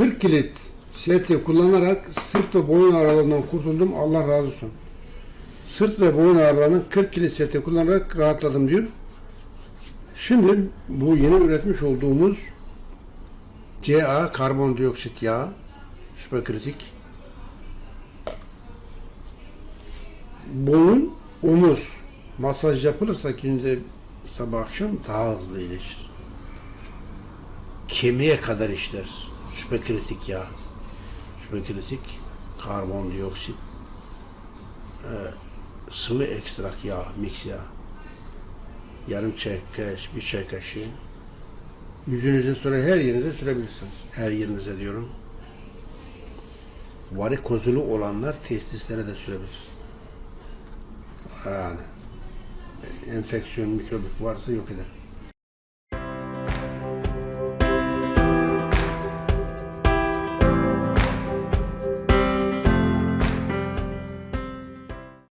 40 kilit seti kullanarak sırt ve boyun ağrılarından kurtuldum. Allah razı olsun. Sırt ve boyun ağrılarının 40 kilit seti kullanarak rahatladım diyor. Şimdi bu yeni üretmiş olduğumuz CA karbondioksit yağı süperkritik boyun omuz masaj yapılırsa günde sabah akşam daha hızlı iyileşir. Kemiğe kadar işler. Süperkritik yağ. Süperkritik karbondioksit e, sıvı ekstrak yağ, mix yağ. Yarım çay kaşığı, bir çay kaşığı. Yüzünüze sonra her yerinize sürebilirsiniz. Her yerinize diyorum. Varikozulu olanlar testislere de sürebilir. Yani enfeksiyon, mikrobik varsa yok eder.